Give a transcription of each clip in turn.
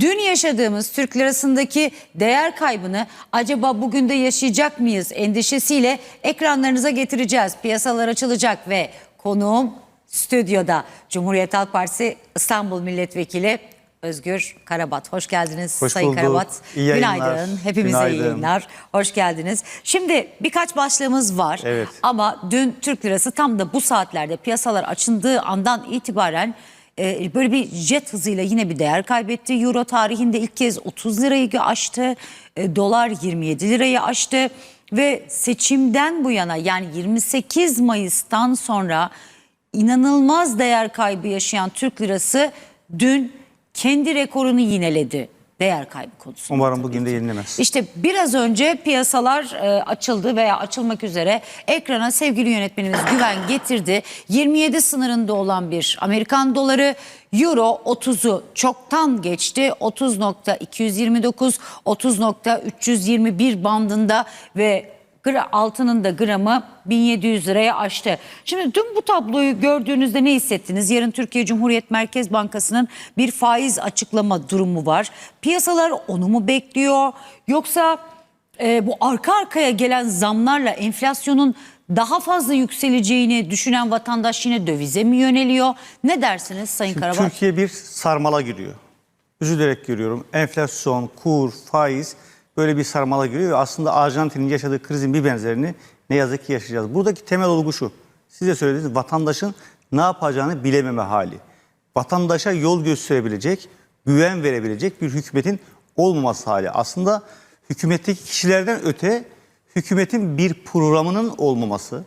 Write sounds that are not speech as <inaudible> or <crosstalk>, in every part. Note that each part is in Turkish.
dün yaşadığımız Türk lirasındaki değer kaybını acaba bugün de yaşayacak mıyız endişesiyle ekranlarınıza getireceğiz. Piyasalar açılacak ve konuğum stüdyoda Cumhuriyet Halk Partisi İstanbul Milletvekili Özgür Karabat. Hoş geldiniz Hoş Sayın bulduk. Karabat. İyi yayınlar. Günaydın. Hepimize iyi Günaydın. yayınlar. Hoş geldiniz. Şimdi birkaç başlığımız var. Evet. Ama dün Türk lirası tam da bu saatlerde piyasalar açıldığı andan itibaren e, böyle bir jet hızıyla yine bir değer kaybetti. Euro tarihinde ilk kez 30 lirayı aştı. E, dolar 27 lirayı aştı. Ve seçimden bu yana yani 28 Mayıs'tan sonra inanılmaz değer kaybı yaşayan Türk lirası dün kendi rekorunu yineledi değer kaybı konusunda. Umarım bugün de yenilemez. İşte biraz önce piyasalar e, açıldı veya açılmak üzere ekrana sevgili yönetmenimiz Güven getirdi. 27 sınırında olan bir Amerikan doları Euro 30'u çoktan geçti. 30.229 30.321 bandında ve gra- altının da gramı 1700 liraya aştı. Şimdi dün bu tabloyu gördüğünüzde ne hissettiniz? Yarın Türkiye Cumhuriyet Merkez Bankası'nın bir faiz açıklama durumu var. Piyasalar onu mu bekliyor? Yoksa e, bu arka arkaya gelen zamlarla enflasyonun daha fazla yükseleceğini düşünen vatandaş yine dövize mi yöneliyor? Ne dersiniz Sayın Karabaş? Türkiye bir sarmala giriyor. Üzülerek görüyorum. Enflasyon, kur, faiz böyle bir sarmala giriyor aslında Arjantin'in yaşadığı krizin bir benzerini ne yazık ki yaşayacağız. Buradaki temel olgu şu. Siz de söylediniz vatandaşın ne yapacağını bilememe hali. Vatandaşa yol gösterebilecek, güven verebilecek bir hükümetin olmaması hali. Aslında hükümetteki kişilerden öte hükümetin bir programının olmaması,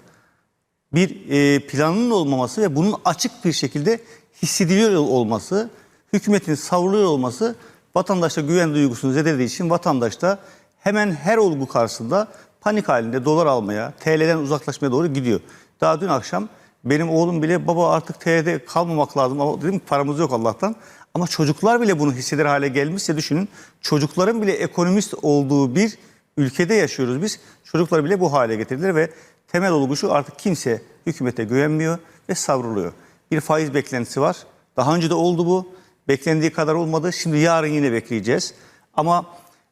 bir e, planının olmaması ve bunun açık bir şekilde hissediliyor olması, hükümetin savruluyor olması vatandaşta güven duygusunu zedelediği için vatandaş da hemen her olgu karşısında panik halinde dolar almaya, TL'den uzaklaşmaya doğru gidiyor. Daha dün akşam benim oğlum bile baba artık TL'de kalmamak lazım ama dedim ki paramız yok Allah'tan. Ama çocuklar bile bunu hisseder hale gelmişse düşünün çocukların bile ekonomist olduğu bir ülkede yaşıyoruz biz. Çocuklar bile bu hale getirdiler ve temel olgu şu artık kimse hükümete güvenmiyor ve savruluyor. Bir faiz beklentisi var. Daha önce de oldu bu. Beklendiği kadar olmadı. Şimdi yarın yine bekleyeceğiz. Ama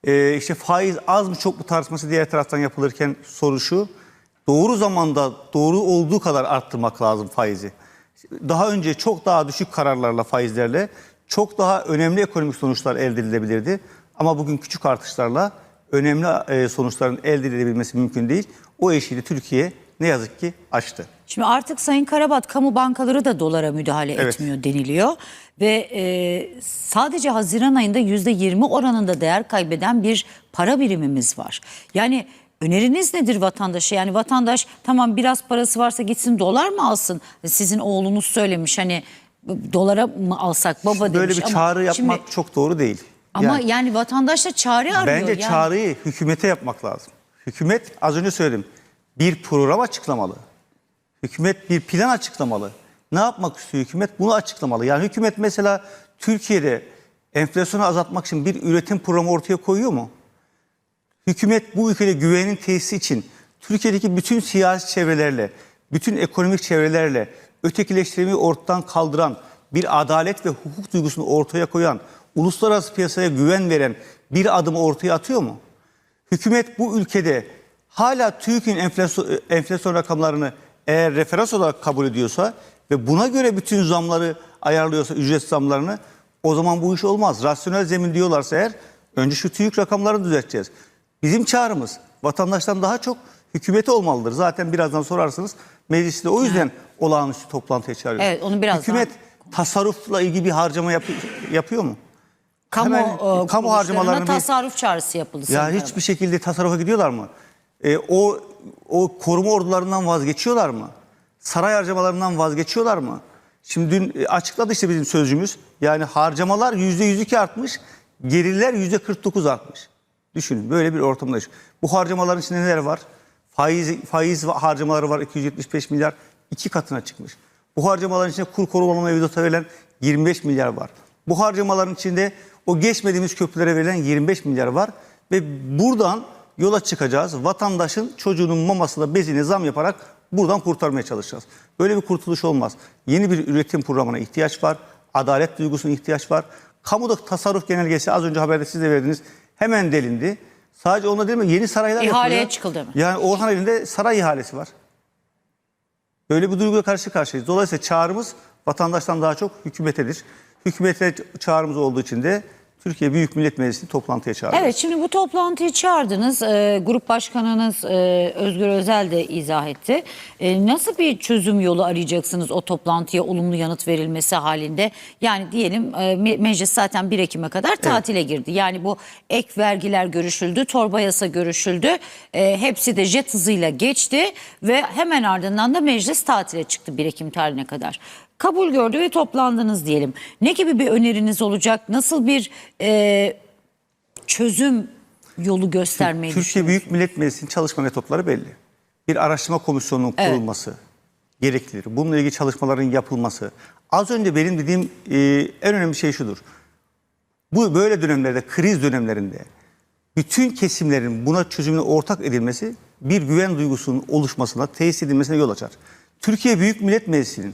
e, işte faiz az mı çok mu tartışması diğer taraftan yapılırken soru şu. Doğru zamanda doğru olduğu kadar arttırmak lazım faizi. Daha önce çok daha düşük kararlarla faizlerle çok daha önemli ekonomik sonuçlar elde edilebilirdi. Ama bugün küçük artışlarla önemli e, sonuçların elde edilebilmesi mümkün değil. O eşiği Türkiye ne yazık ki aştı. Şimdi artık Sayın Karabat kamu bankaları da dolara müdahale Evet. etmiyor deniliyor. Ve e, sadece Haziran ayında %20 oranında değer kaybeden bir para birimimiz var. Yani öneriniz nedir vatandaşa? Yani vatandaş tamam biraz parası varsa gitsin dolar mı alsın? Sizin oğlunuz söylemiş hani dolara mı alsak baba demiş. Böyle bir Ama çağrı yapmak şimdi- çok doğru değil. ama Yani- yani, vatandaş da çare arıyor. Bence yani. çağrıyı hükümete yapmak lazım. Hükümet az önce söyledim bir program açıklamalı. Hükümet bir plan açıklamalı. Ne yapmak istiyor hükümet? Bunu açıklamalı. Yani hükümet mesela Türkiye'de enflasyonu azaltmak için bir üretim programı ortaya koyuyor mu? Hükümet bu ülkede güvenin tesisi için Türkiye'deki bütün siyasi çevrelerle, bütün ekonomik çevrelerle ötekileştirmeyi ortadan kaldıran, bir adalet ve hukuk duygusunu ortaya koyan, uluslararası piyasaya güven veren bir adımı ortaya atıyor mu? Hükümet bu ülkede hala TÜİK'in enflasyon, enflasyon rakamlarını eğer referans olarak kabul ediyorsa ve buna göre bütün zamları ayarlıyorsa, ücret zamlarını o zaman bu iş olmaz. Rasyonel zemin diyorlarsa eğer önce şu TÜİK rakamlarını düzelteceğiz. Bizim çağrımız vatandaştan daha çok hükümete olmalıdır. Zaten birazdan sorarsınız mecliste o yüzden olağanüstü toplantıya çağırıyoruz. Evet, onu birazdan- Hükümet tasarrufla ilgili bir harcama yap- yapıyor mu? kamu, hemen e, kamu kuruluşlarına harcamalarını bir- tasarruf çağrısı yapıldı. Ya hiçbir şekilde tasarrufa gidiyorlar mı? E, o o koruma ordularından vazgeçiyorlar mı? Saray harcamalarından vazgeçiyorlar mı? Şimdi dün e, açıkladı işte bizim sözcümüz. Yani harcamalar yüzde yüz iki artmış, gelirler yüzde 49 artmış. Düşünün böyle bir ortamda yaşıyor. Bu harcamaların içinde neler var? Faiz, faiz harcamaları var 275 milyar, iki katına çıkmış. Bu harcamaların içinde kur koruma mevduata verilen 25 milyar var. Bu harcamaların içinde o geçmediğimiz köprülere verilen 25 milyar var. Ve buradan yola çıkacağız. Vatandaşın çocuğunun mamasına bezine zam yaparak buradan kurtarmaya çalışacağız. Böyle bir kurtuluş olmaz. Yeni bir üretim programına ihtiyaç var. Adalet duygusuna ihtiyaç var. Kamuda tasarruf genelgesi az önce haberde siz de verdiniz. Hemen delindi. Sadece ona değil mi? Yeni saraylar İhaleye yapılıyor. çıkıldı mı? Yani Orhan elinde saray ihalesi var. Böyle bir durumla karşı karşıyayız. Dolayısıyla çağrımız vatandaştan daha çok hükümetedir. Hükümete çağrımız olduğu için de Türkiye Büyük Millet Meclisi'ni toplantıya çağırıyoruz. Evet şimdi bu toplantıyı çağırdınız. Ee, grup başkanınız e, Özgür Özel de izah etti. Ee, nasıl bir çözüm yolu arayacaksınız o toplantıya olumlu yanıt verilmesi halinde? Yani diyelim e, me- meclis zaten 1 Ekim'e kadar tatile girdi. Yani bu ek vergiler görüşüldü, torba yasa görüşüldü. E, hepsi de jet hızıyla geçti ve hemen ardından da meclis tatile çıktı 1 Ekim tarihine kadar. Kabul gördü ve toplandınız diyelim. Ne gibi bir öneriniz olacak? Nasıl bir e, çözüm yolu göstermeyi Türkiye Büyük Millet Meclisi'nin çalışma metotları belli. Bir araştırma komisyonunun kurulması gereklidir. Bununla ilgili çalışmaların yapılması. Az önce benim dediğim e, en önemli şey şudur. Bu böyle dönemlerde, kriz dönemlerinde bütün kesimlerin buna çözümüne ortak edilmesi bir güven duygusunun oluşmasına, tesis edilmesine yol açar. Türkiye Büyük Millet Meclisi'nin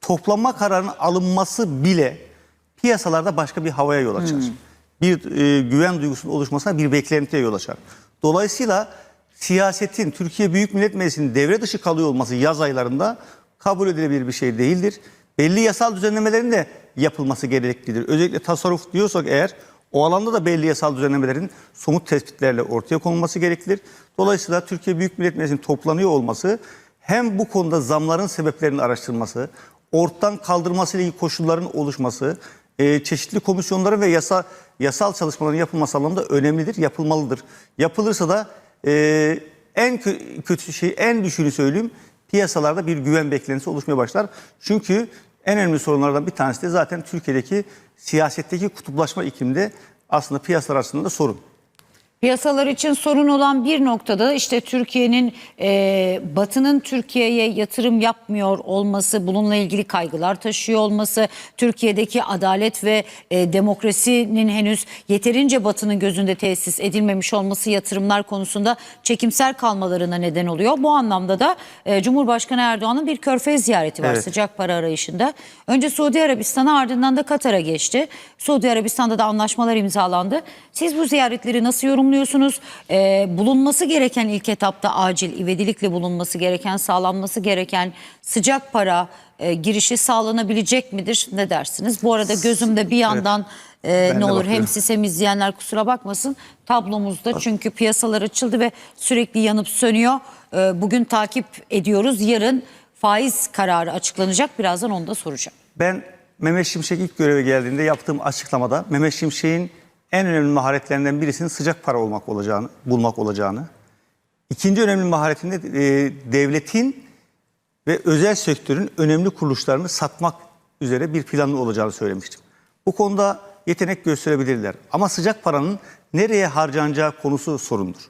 toplanma kararının alınması bile piyasalarda başka bir havaya yol açar. Bir e, güven duygusunun oluşmasına bir beklentiye yol açar. Dolayısıyla siyasetin Türkiye Büyük Millet Meclisi'nin devre dışı kalıyor olması yaz aylarında kabul edilebilir bir şey değildir. Belli yasal düzenlemelerin de yapılması gereklidir. Özellikle tasarruf diyorsak eğer o alanda da belli yasal düzenlemelerin somut tespitlerle ortaya konulması gereklidir. Dolayısıyla Türkiye Büyük Millet Meclisi'nin toplanıyor olması hem bu konuda zamların sebeplerinin araştırılması, ortadan kaldırması ile ilgili koşulların oluşması, e, çeşitli komisyonların ve yasa yasal çalışmaların yapılması anlamında önemlidir, yapılmalıdır. Yapılırsa da e, en kö- kötü şey, en düşüğünü söyleyeyim, piyasalarda bir güven beklentisi oluşmaya başlar. Çünkü en önemli sorunlardan bir tanesi de zaten Türkiye'deki siyasetteki kutuplaşma iklimde aslında piyasalar açısından da sorun. Piyasalar için sorun olan bir noktada işte Türkiye'nin e, Batı'nın Türkiye'ye yatırım yapmıyor olması, bununla ilgili kaygılar taşıyor olması, Türkiye'deki adalet ve e, demokrasinin henüz yeterince Batı'nın gözünde tesis edilmemiş olması yatırımlar konusunda çekimser kalmalarına neden oluyor. Bu anlamda da e, Cumhurbaşkanı Erdoğan'ın bir körfez ziyareti var Evet. sıcak para arayışında. Önce Suudi Arabistan'a ardından da Katar'a geçti. Suudi Arabistan'da da anlaşmalar imzalandı. Siz bu ziyaretleri nasıl yorumluyorsunuz? Ee, bulunması gereken ilk etapta acil, ivedilikle bulunması gereken, sağlanması gereken sıcak para e, girişi sağlanabilecek midir? Ne dersiniz? Bu arada gözümde bir yandan e, Ben ne de olur hem bakıyorum. siz hem izleyenler kusura bakmasın tablomuzda çünkü piyasalar açıldı ve sürekli yanıp sönüyor. Ee, bugün takip ediyoruz. Yarın faiz kararı açıklanacak. Birazdan onu da soracağım. Ben Mehmet Şimşek ilk göreve geldiğinde yaptığım açıklamada Mehmet Şimşek'in en önemli maharetlerinden birisinin sıcak para olmak olacağını, bulmak olacağını. İkinci önemli maharetinde e, devletin ve özel sektörün önemli kuruluşlarını satmak üzere bir planı olacağını söylemiştim. Bu konuda yetenek gösterebilirler. Ama sıcak paranın nereye harcanacağı konusu sorundur.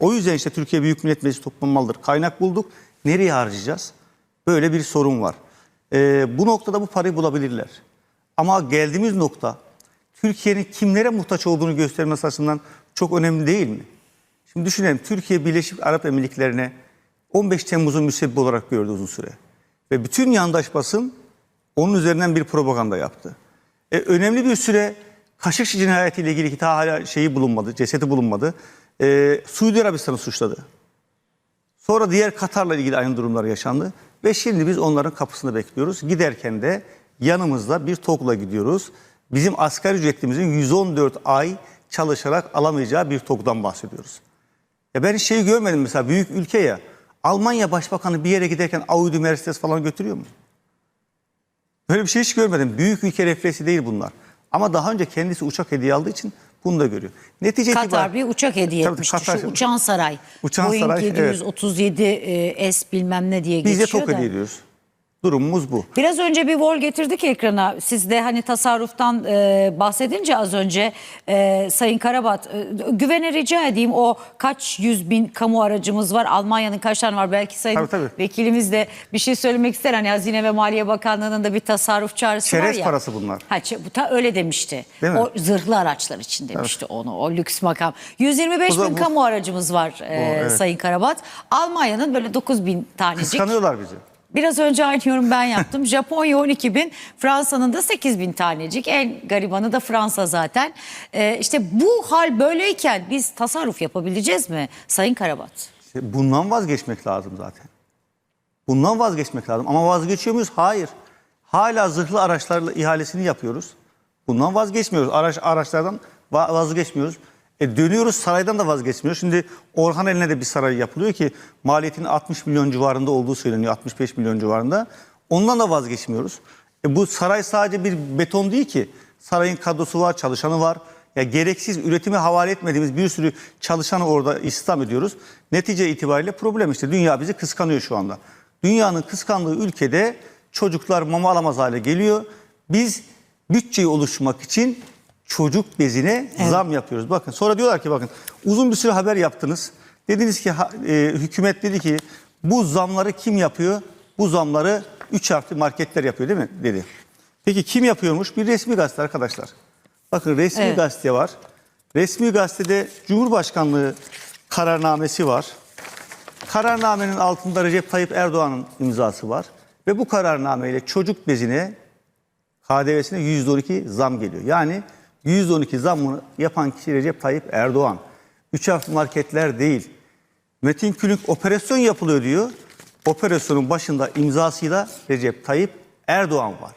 O yüzden işte Türkiye Büyük Millet Meclisi toplanmalıdır. Kaynak bulduk. Nereye harcayacağız? Böyle bir sorun var. Ee, bu noktada bu parayı bulabilirler. Ama geldiğimiz nokta Türkiye'nin kimlere muhtaç olduğunu göstermesi açısından çok önemli değil mi? Şimdi düşünelim Türkiye Birleşik Arap Emirlikleri'ne 15 Temmuz'un müsebbibi olarak gördü uzun süre. Ve bütün yandaş basın onun üzerinden bir propaganda yaptı. E, önemli bir süre Kaşıkçı cinayetiyle ilgili ki daha hala şeyi bulunmadı, cesedi bulunmadı. E, Suudi Arabistan'ı suçladı. Sonra diğer Katar'la ilgili aynı durumlar yaşandı. Ve şimdi biz onların kapısını bekliyoruz. Giderken de yanımızda bir TOG'la gidiyoruz. Bizim asgari ücretimizin 114 ay çalışarak alamayacağı bir TOG'dan bahsediyoruz. Ya ben şeyi görmedim mesela büyük ülke ya. Almanya Başbakanı bir yere giderken Audi Mercedes falan götürüyor mu? Böyle bir şey hiç görmedim. Büyük ülke refleksi değil bunlar. Ama daha önce kendisi uçak hediye aldığı için bunu da görüyor. Netice Katar itibariyle- bir uçak hediye Tabii, etmişti. Katar- Şu uçan saray. Uçan Boeing saray, evet. 737 e, S bilmem ne diye Biz de geçiyor TOG da. hediye ediyoruz. Durumumuz bu. Biraz önce bir vol getirdik ekrana. Siz de hani tasarruftan e, bahsedince az önce e, Sayın Karabat e, güvene rica edeyim o kaç yüz bin kamu aracımız var. Almanya'nın kaç tane var? Belki Sayın Tabii, tabii. Vekilimiz de bir şey söylemek ister. Hani Hazine ve Maliye Bakanlığı'nın da bir tasarruf çağrısı var Çerez ya. parası bunlar. Ha, bu ta öyle demişti. Değil mi? O zırhlı araçlar için demişti onu. O lüks makam. 125 O da bin bu- kamu aracımız var e, evet. Sayın Karabat. Almanya'nın böyle 9 bin <laughs> tanecik. Kıskanıyorlar bizi. Biraz önce aynı yorum ben yaptım. <laughs> Japonya 12 bin, Fransa'nın da 8 bin tanecik. En garibanı da Fransa zaten. Ee, işte bu hal böyleyken biz tasarruf yapabileceğiz mi Sayın Karabat? İşte bundan vazgeçmek lazım zaten. Bundan vazgeçmek lazım. Ama vazgeçiyor muyuz? Hayır. Hala zırhlı araçlarla ihalesini yapıyoruz. Bundan vazgeçmiyoruz. Araç araçlardan va- vazgeçmiyoruz. E dönüyoruz saraydan da vazgeçmiyoruz. Şimdi Orhan eline de bir saray yapılıyor ki maliyetinin 60 milyon civarında olduğu söyleniyor. 65 milyon civarında. Ondan da vazgeçmiyoruz. E bu saray sadece bir beton değil ki. Sarayın kadrosu var, çalışanı var. Ya gereksiz üretime havale etmediğimiz bir sürü çalışanı orada istihdam ediyoruz. Netice itibariyle problem işte. Dünya bizi kıskanıyor şu anda. Dünyanın kıskandığı ülkede çocuklar mama alamaz hale geliyor. Biz bütçeyi oluşturmak için çocuk bezine zam yapıyoruz. Bakın sonra diyorlar ki bakın uzun bir süre haber yaptınız. Dediniz ki e, hükümet dedi ki bu zamları kim yapıyor? Bu zamları 3 harfli marketler yapıyor değil mi? Dedi. Peki kim yapıyormuş? Bir resmi gazete arkadaşlar. Bakın resmi Evet. gazete var. Resmi gazetede Cumhurbaşkanlığı kararnamesi var. Kararnamenin altında Recep Tayyip Erdoğan'ın imzası var. Ve bu kararnameyle çocuk bezine KDV'sine %12 zam geliyor. Yani %12 zammını yapan kişi Recep Tayyip Erdoğan. Üç harfli marketler değil. Metin Külünk operasyon yapılıyor diyor. Operasyonun başında imzasıyla Recep Tayyip Erdoğan var.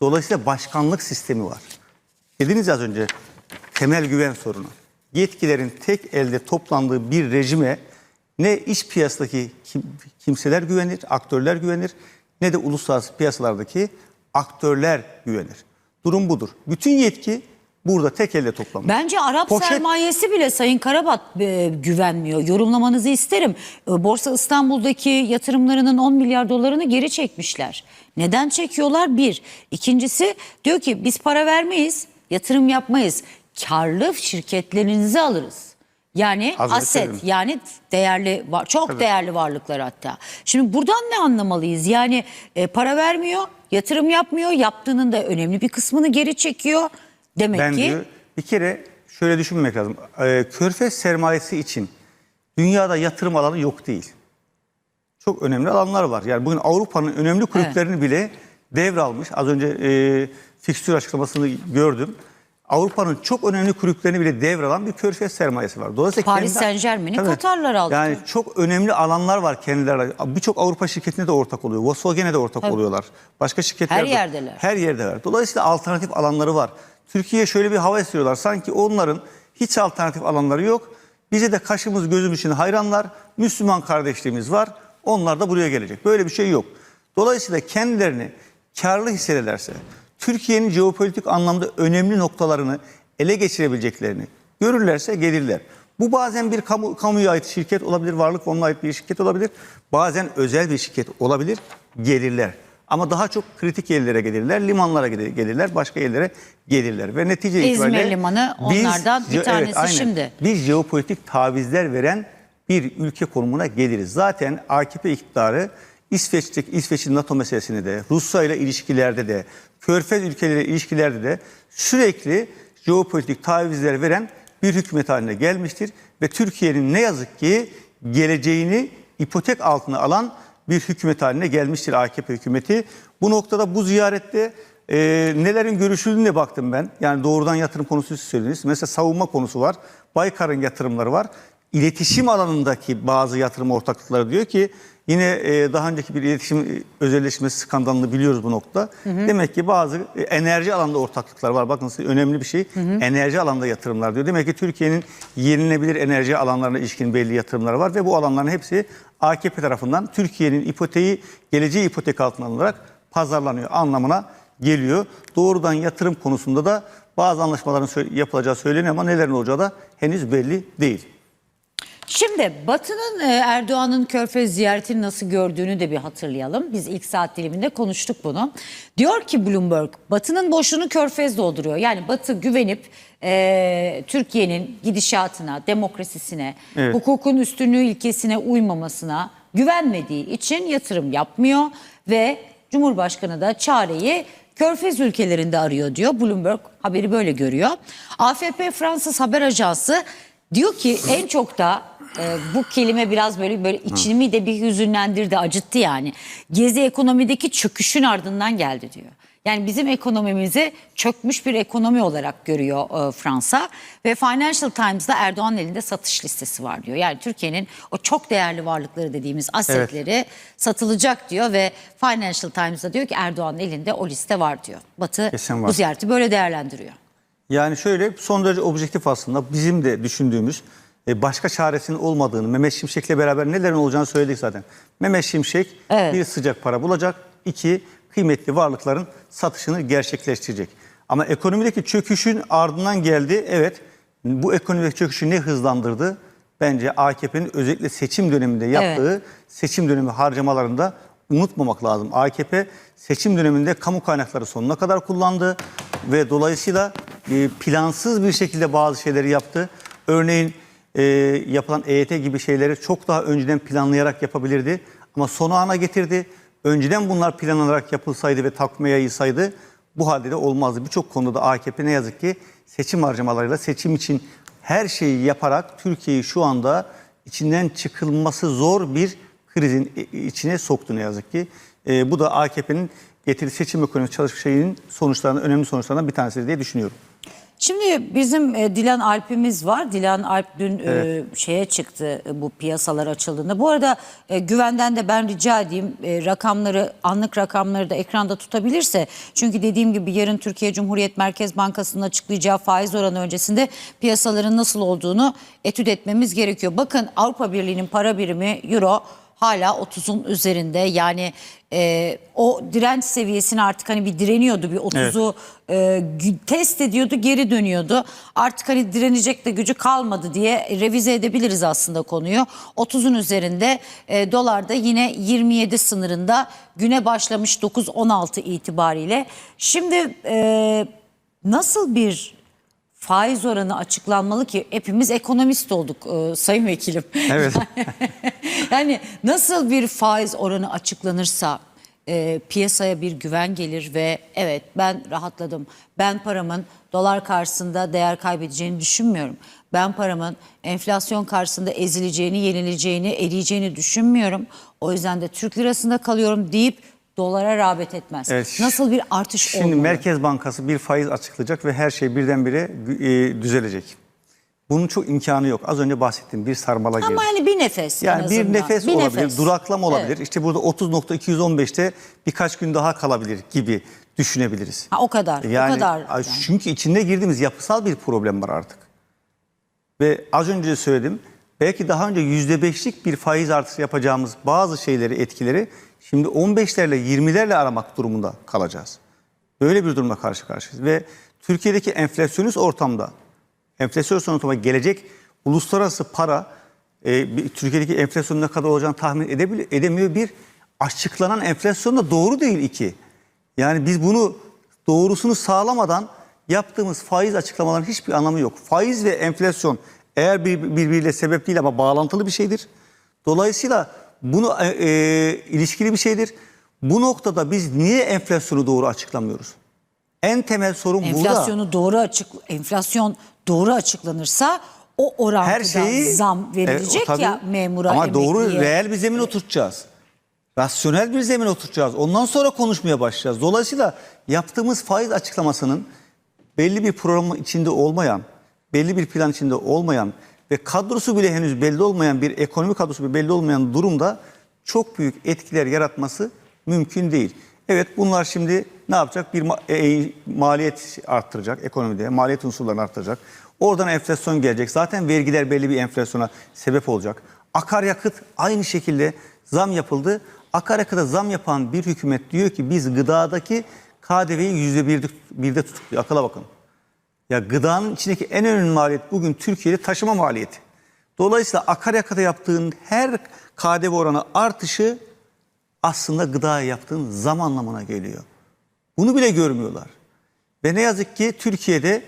Dolayısıyla başkanlık sistemi var. Dediniz az önce temel güven sorunu. Yetkilerin tek elde toplandığı bir rejime ne iş piyasadaki kim- kimseler güvenir, aktörler güvenir ne de uluslararası piyasalardaki aktörler güvenir. Durum budur. Bütün yetki burada tek elde toplanmış. Bence Arap Poşet- sermayesi bile Sayın Karabat e, güvenmiyor. Yorumlamanızı isterim. E, Borsa İstanbul'daki yatırımlarının 10 milyar dolarını geri çekmişler. Neden çekiyorlar? Bir. İkincisi diyor ki biz para vermeyiz, yatırım yapmayız. Karlı şirketlerinizi alırız. Yani Az önce aset söyledim. yani değerli çok değerli varlıklar hatta. Şimdi buradan ne anlamalıyız? Yani e, para vermiyor, yatırım yapmıyor, yaptığının da önemli bir kısmını geri çekiyor. Demek Ben ki diyor bir kere şöyle düşünmemek lazım. Ee, körfez sermayesi için dünyada yatırım alanı yok değil. Çok önemli alanlar var. Yani bugün Avrupa'nın önemli kulüplerini bile devralmış. Az önce e, fikstür açıklamasını gördüm. Avrupa'nın çok önemli kulüplerini bile devralan bir körfez sermayesi var. Dolayısıyla Paris kendi- Saint-Germain'i Tabii. Katarlar aldı. Yani çok önemli alanlar var kendileri. Birçok Avrupa şirketine de ortak oluyor. Volkswagen'e de ortak oluyorlar. Başka şirketler Her de- yerdeler. Her yerde var. Dolayısıyla alternatif alanları var. Türkiye'ye şöyle bir hava istiyorlar. Sanki onların hiç alternatif alanları yok. Bize de kaşımız gözümüz için hayranlar. Müslüman kardeşliğimiz var. Onlar da buraya gelecek. Böyle bir şey yok. Dolayısıyla kendilerini karlı hissederlerse, Türkiye'nin jeopolitik anlamda önemli noktalarını ele geçirebileceklerini görürlerse gelirler. Bu bazen bir kamu, kamuya ait şirket olabilir, varlık fonuna ait bir şirket olabilir. Bazen özel bir şirket olabilir, gelirler. Ama daha çok kritik yerlere gelirler, limanlara gelir- gelirler, başka yerlere gelirler. Ve netice İzmir itibariyle limanı onlardan bir je- tanesi aynen. şimdi. Biz jeopolitik tavizler veren bir ülke konumuna geliriz. Zaten AKP iktidarı İsveç'teki İsveç'in NATO meselesini de, Rusya ile ilişkilerde de, Körfez ülkeleriyle ilişkilerde de sürekli jeopolitik tavizler veren bir hükümet haline gelmiştir ve Türkiye'nin ne yazık ki geleceğini ipotek altına alan bir hükümet haline gelmiştir AKP hükümeti. Bu noktada bu ziyarette e, nelerin görüşüldüğüne baktım ben. Yani doğrudan yatırım konusu söylediniz. Mesela savunma konusu var. Baykar'ın yatırımları var. İletişim alanındaki bazı yatırım ortaklıkları diyor ki yine e, daha önceki bir iletişim e, özelleşmesi skandalını biliyoruz bu nokta. Demek ki bazı e, enerji alanında ortaklıklar var. Bakın önemli bir şey. Enerji alanında yatırımlar diyor. Demek ki Türkiye'nin yenilenebilir enerji alanlarına ilişkin belli yatırımları var ve bu alanların hepsi AKP tarafından Türkiye'nin ipoteği, geleceği ipotek altına alınarak pazarlanıyor anlamına geliyor. Doğrudan yatırım konusunda da bazı anlaşmaların yapılacağı söyleniyor ama nelerin olacağı da henüz belli değil. Şimdi Batı'nın e, Erdoğan'ın Körfez ziyaretini nasıl gördüğünü de bir hatırlayalım. Biz ilk saat diliminde konuştuk bunu. Diyor ki Bloomberg, Batı'nın boşluğunu Körfez dolduruyor. Yani Batı güvenip e, Türkiye'nin gidişatına, demokrasisine, Evet. hukukun üstünlüğü ilkesine uymamasına güvenmediği için yatırım yapmıyor ve Cumhurbaşkanı da çareyi Körfez ülkelerinde arıyor diyor. Bloomberg haberi böyle görüyor. AFP Fransız haber ajansı diyor ki en çok da e, bu kelime biraz böyle böyle içimi de bir hüzünlendirdi, acıttı yani. Gezi ekonomideki çöküşün ardından geldi diyor. Yani bizim ekonomimizi çökmüş bir ekonomi olarak görüyor e, Fransa ve Financial Times'da Erdoğan'ın elinde satış listesi var diyor. Yani Türkiye'nin o çok değerli varlıkları dediğimiz asetleri satılacak diyor ve Financial Times'da diyor ki Erdoğan'ın elinde o liste var diyor. Batı Kesin var. bu ziyareti böyle değerlendiriyor. Yani şöyle son derece objektif aslında bizim de düşündüğümüz başka çaresinin olmadığını Mehmet Şimşek'le beraber nelerin olacağını söyledik zaten. Mehmet Şimşek Evet. bir sıcak para bulacak, iki kıymetli varlıkların satışını gerçekleştirecek. Ama ekonomideki çöküşün ardından geldi. Evet bu ekonomideki çöküşü ne hızlandırdı? Bence AKP'nin özellikle seçim döneminde yaptığı seçim dönemi harcamalarında unutmamak lazım. AKP seçim döneminde kamu kaynakları sonuna kadar kullandı ve dolayısıyla e, plansız bir şekilde bazı şeyleri yaptı. Örneğin e, yapılan EYT gibi şeyleri çok daha önceden planlayarak yapabilirdi ama sonu ana getirdi. Önceden bunlar planlanarak yapılsaydı ve takvime yayılsaydı bu halde de olmazdı. Birçok konuda da AKP ne yazık ki seçim harcamalarıyla seçim için her şeyi yaparak Türkiye'yi şu anda içinden çıkılması zor bir krizin içine soktu ne yazık ki. E, bu da AKP'nin getirdiği seçim ekonomisi çalışma şeyinin sonuçlarından, önemli sonuçlarından bir tanesi diye düşünüyorum. Şimdi bizim e, Dilan Alp'imiz var. Dilan Alp dün e, şeye çıktı e, bu piyasalar açıldığında. Bu arada e, güvenden de ben rica edeyim e, rakamları anlık rakamları da ekranda tutabilirse. Çünkü dediğim gibi yarın Türkiye Cumhuriyet Merkez Bankası'nın açıklayacağı faiz oranı öncesinde piyasaların nasıl olduğunu etüt etmemiz gerekiyor. Bakın Avrupa Birliği'nin para birimi euro hala 30'un üzerinde. Yani e, o direnç seviyesini artık hani bir direniyordu bir 30'u e, gü- test ediyordu geri dönüyordu. Artık hani direnecek de gücü kalmadı diye revize edebiliriz aslında konuyu. 30'un üzerinde e, dolar da yine 27 sınırında güne başlamış 9-16 itibariyle. Şimdi e, nasıl bir faiz oranı açıklanmalı ki hepimiz ekonomist olduk e, sayın vekilim. Evet. <laughs> Yani nasıl bir faiz oranı açıklanırsa e, piyasaya bir güven gelir ve evet ben rahatladım. Ben paramın dolar karşısında değer kaybedeceğini düşünmüyorum. Ben paramın enflasyon karşısında ezileceğini, yenileceğini, eriyeceğini düşünmüyorum. O yüzden de Türk lirasında kalıyorum deyip dolara rağbet etmez. Evet. Nasıl bir artış Şimdi olmalı? Merkez Bankası bir faiz açıklayacak ve her şey birdenbire e, düzelecek. Bunun çok imkanı yok. Az önce bahsettiğim bir sarmala girdi. Ama yani bir nefes Yani bir nefes Bir olabilir, nefes. duraklama olabilir. Evet. İşte burada 30.215'te birkaç gün daha kalabilir gibi düşünebiliriz. Ha, o kadar, o kadar. yani. Çünkü içinde girdiğimiz yapısal bir problem var artık. Ve az önce söyledim. Belki daha önce %5'lik bir faiz artışı yapacağımız bazı şeyleri, etkileri şimdi 15'lerle 20'lerle aramak durumunda kalacağız. Böyle bir durumla karşı karşıyayız. Ve Türkiye'deki enflasyonist ortamda, enflasyon ortamına gelecek uluslararası para, e, Türkiye'deki enflasyonun ne kadar olacağını tahmin edebil- edemiyor. Bir, açıklanan enflasyon da doğru değil iki. Yani biz bunu doğrusunu sağlamadan yaptığımız faiz açıklamaların hiçbir anlamı yok. Faiz ve enflasyon eğer bir, birbiriyle sebep değil ama bağlantılı bir şeydir. Dolayısıyla bunu e, e, ilişkili bir şeydir. Bu noktada biz niye enflasyonu doğru açıklamıyoruz? En temel sorun burada. Enflasyonu doğru açık emflasyon doğru açıklanırsa o orantıda Her şeyi zam verilecek Evet, o tabii. ya memura Ama doğru emekliye. reel bir zemin oturtacağız. Rasyonel bir zemin oturtacağız. Ondan sonra konuşmaya başlayacağız. Dolayısıyla yaptığımız faiz açıklamasının belli bir programın içinde olmayan, belli bir plan içinde olmayan ve kadrosu bile henüz belli olmayan bir ekonomi kadrosu bile belli olmayan durumda çok büyük etkiler yaratması mümkün değil. Evet bunlar şimdi ne yapacak? Bir ma- e- maliyet arttıracak ekonomide, maliyet unsurlarını arttıracak. Oradan enflasyon gelecek. Zaten vergiler belli bir enflasyona sebep olacak. Akaryakıt aynı şekilde zam yapıldı. Akaryakıta zam yapan bir hükümet diyor ki biz gıdadaki KDV'yi yüzde birde, birde tutukluyor. Akıla bakın. Ya gıdanın içindeki en önemli maliyet bugün Türkiye'de taşıma maliyeti. Dolayısıyla akaryakıta yaptığın her KDV oranı artışı aslında gıdaya yaptığın zam anlamına geliyor. Bunu bile görmüyorlar. Ve ne yazık ki Türkiye'de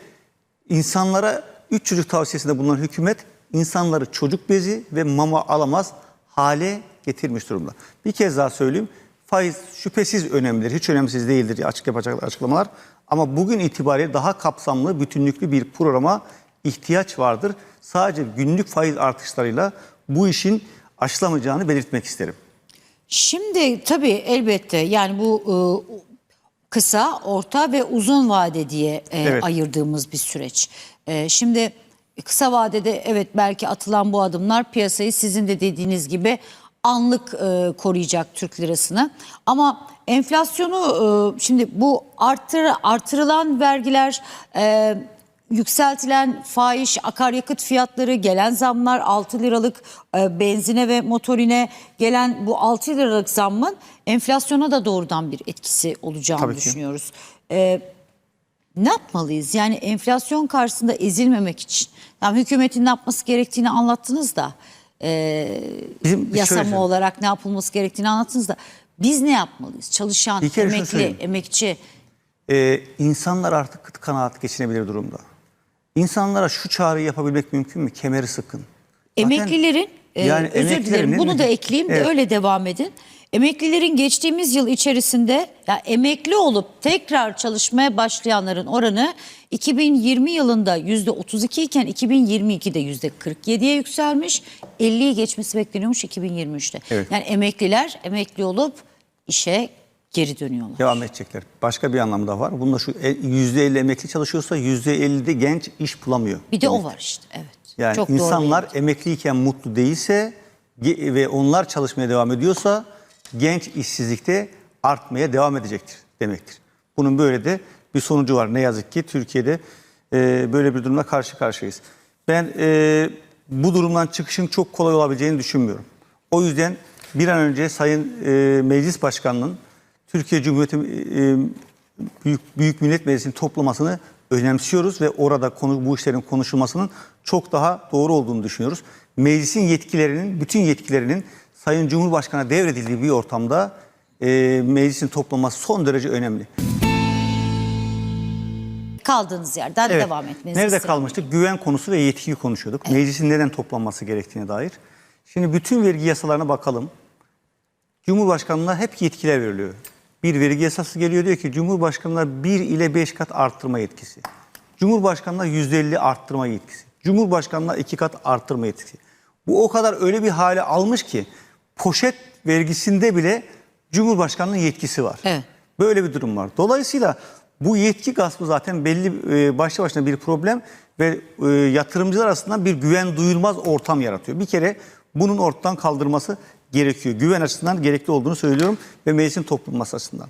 insanlara üç çocuk tavsiyesinde bulunan hükümet insanları çocuk bezi ve mama alamaz hale getirmiş durumda. Bir kez daha söyleyeyim. Faiz şüphesiz önemlidir. Hiç önemsiz değildir açık yapacak açıklamalar. Ama bugün itibariyle daha kapsamlı, bütünlüklü bir programa ihtiyaç vardır. Sadece günlük faiz artışlarıyla bu işin aşılamayacağını belirtmek isterim. Şimdi tabii elbette yani bu e, kısa, orta ve uzun vade diye e, Evet. ayırdığımız bir süreç. E, şimdi kısa vadede evet belki atılan bu adımlar piyasayı sizin de dediğiniz gibi anlık e, koruyacak Türk lirasını. Ama enflasyonu e, şimdi bu artır, artırılan vergiler e, yükseltilen fahiş akaryakıt fiyatları, gelen zamlar 6 liralık e, benzine ve motorine gelen bu 6 liralık zammın enflasyona da doğrudan bir etkisi olacağını Tabii ki. düşünüyoruz. E, ne yapmalıyız? Yani enflasyon karşısında ezilmemek için. Yani hükümetin ne yapması gerektiğini anlattınız da e, Bizim şöyle yasama söyleyeyim. olarak ne yapılması gerektiğini anlattınız da biz ne yapmalıyız? Çalışan, Bir kere şunu emekli, söyleyeyim. emekçi Ee, insanlar artık kıt kanaat geçinebilir durumda. İnsanlara şu çağrıyı yapabilmek mümkün mü? Kemeri sıkın. Zaten- Emeklilerin, e, Yani özür dilerim emeklilerin- bunu da ekleyeyim de Evet. öyle devam edin. Emeklilerin geçtiğimiz yıl içerisinde ya emekli olup tekrar çalışmaya başlayanların oranı 2020 yılında %32 iken 2022'de %47'ye yükselmiş. 50'yi geçmesi bekleniyormuş 2023'te. Evet. Yani emekliler emekli olup işe geri dönüyorlar. Devam edecekler. Başka bir anlamı da var. Bunda şu e, %50 emekli çalışıyorsa %50 de genç iş bulamıyor. Bir de o demektir. var işte evet. Yani Çok insanlar emekliyken mutlu değilse ve onlar çalışmaya devam ediyorsa genç işsizlikte artmaya devam edecektir demektir. Bunun böyle de bir sonucu var. Ne yazık ki Türkiye'de e, böyle bir durumla karşı karşıyayız. Ben e, bu durumdan çıkışın çok kolay olabileceğini düşünmüyorum. O yüzden bir an önce Sayın e, Meclis Başkanı'nın Türkiye Cumhuriyeti e, Büyük, Büyük Millet Meclisi'nin toplamasını önemsiyoruz ve orada konu, bu işlerin konuşulmasının çok daha doğru olduğunu düşünüyoruz. Meclisin yetkilerinin, bütün yetkilerinin Sayın Cumhurbaşkanı'na devredildiği bir ortamda e, meclisin toplaması son derece önemli. Kaldığınız yerden Evet. devam etmenizi Nerede isterim. kalmıştık? Güven konusu ve yetkiyi konuşuyorduk. Meclisin neden toplanması gerektiğine dair. Şimdi bütün vergi yasalarına bakalım. Cumhurbaşkanına hep yetkiler veriliyor. Bir vergi yasası geliyor diyor ki Cumhurbaşkanına 1 ile 5 kat arttırma yetkisi. Cumhurbaşkanına %50 arttırma yetkisi. Cumhurbaşkanına 2 kat arttırma yetkisi. Bu o kadar öyle bir hale almış ki poşet vergisinde bile Cumhurbaşkanının yetkisi var. Evet. Böyle bir durum var. Dolayısıyla bu yetki gaspı zaten belli e, başlı başına bir problem ve e, yatırımcılar arasında bir güven duyulmaz ortam yaratıyor. Bir kere bunun ortadan kaldırması gerekiyor. Güven açısından gerekli olduğunu söylüyorum ve meclisin toplanması açısından.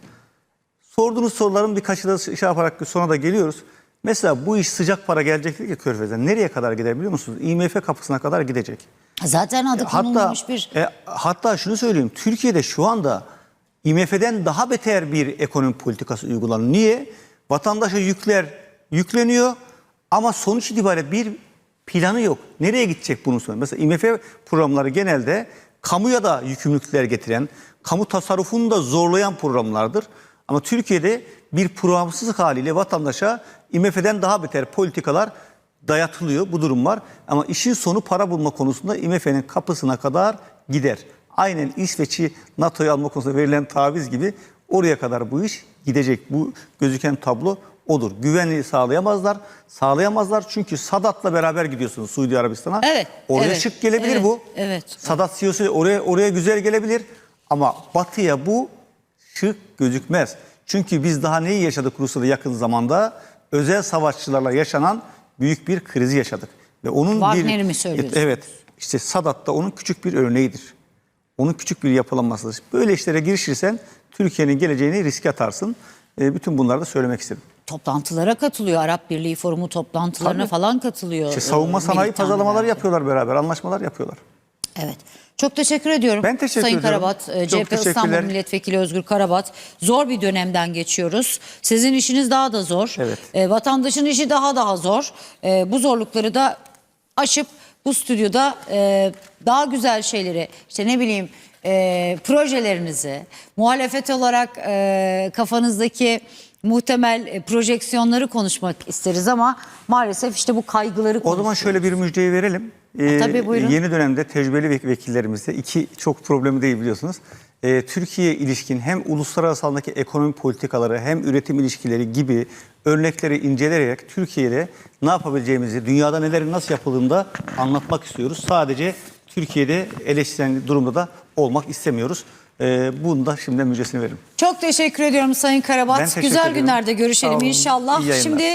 Sorduğunuz soruların birkaçı da şey yaparak sonra da geliyoruz. Mesela bu iş sıcak para gelecek ki Körfez'den nereye kadar gider biliyor musunuz? IMF kapısına kadar gidecek. Zaten adı Hatta konulmamış bir e, hatta şunu söyleyeyim. Türkiye'de şu anda IMF'den daha beter bir ekonomi politikası uygulanıyor. Niye? Vatandaşa yükler yükleniyor ama sonuç itibariyle bir planı yok. Nereye gidecek bunun sonu? Mesela IMF programları genelde kamuya da yükümlülükler getiren, kamu tasarrufunu da zorlayan programlardır. Ama Türkiye'de bir programsız haliyle vatandaşa IMF'den daha beter politikalar dayatılıyor. Bu durum var. Ama işin sonu para bulma konusunda IMF'nin kapısına kadar gider. Aynen İsveç'i NATO'ya alma konusunda verilen taviz gibi oraya kadar bu iş gidecek. Bu gözüken tablo odur. Güvenliği sağlayamazlar. Sağlayamazlar çünkü Sadat'la beraber gidiyorsunuz Suudi Arabistan'a. Evet, Oraya evet, şık gelebilir evet, bu. evet. Sadat CEO'su oraya oraya güzel gelebilir ama Batı'ya bu şık gözükmez. Çünkü biz daha neyi yaşadık Rusya'da yakın zamanda? Özel savaşçılarla yaşanan büyük bir krizi yaşadık. Ve onun Wagner'i bir mi söylüyorsunuz? Evet. İşte Sadat da onun küçük bir örneğidir. Onun küçük bir yapılanmasıdır. Böyle işlere girişirsen Türkiye'nin geleceğini riske atarsın. E, bütün bunları da söylemek istedim. toplantılara katılıyor. Arap Birliği Forumu toplantılarına Tabii. falan katılıyor. İşte savunma e, sanayi pazarlamaları yapıyorlar beraber, anlaşmalar yapıyorlar. Evet. Çok teşekkür ediyorum. Ben teşekkür Sayın ediyorum. Karabat, e, Çok CHP İstanbul. Milletvekili Özgür Karabat. Zor bir dönemden geçiyoruz. Sizin işiniz daha da zor. Evet. E, vatandaşın işi daha daha zor. E, bu zorlukları da aşıp bu stüdyoda e, daha güzel şeyleri işte ne bileyim e, projelerinizi muhalefet olarak e, kafanızdaki muhtemel e, projeksiyonları konuşmak isteriz ama maalesef işte bu kaygıları O zaman şöyle bir müjdeyi verelim. Ee, tabii, buyurun. Yeni dönemde tecrübeli vek- vekillerimizde iki çok problemi değil biliyorsunuz. Ee, Türkiye ilişkin hem uluslararası alandaki ekonomi politikaları hem üretim ilişkileri gibi örnekleri inceleyerek Türkiye'de ne yapabileceğimizi, dünyada nelerin nasıl yapıldığını da anlatmak istiyoruz. Sadece Türkiye'de eleştirilen durumda da olmak istemiyoruz. Ee, bunu da şimdiden müjdesini veririm. Çok teşekkür ediyorum Sayın Karabat. Güzel ediyorum. günlerde görüşelim inşallah. Şimdi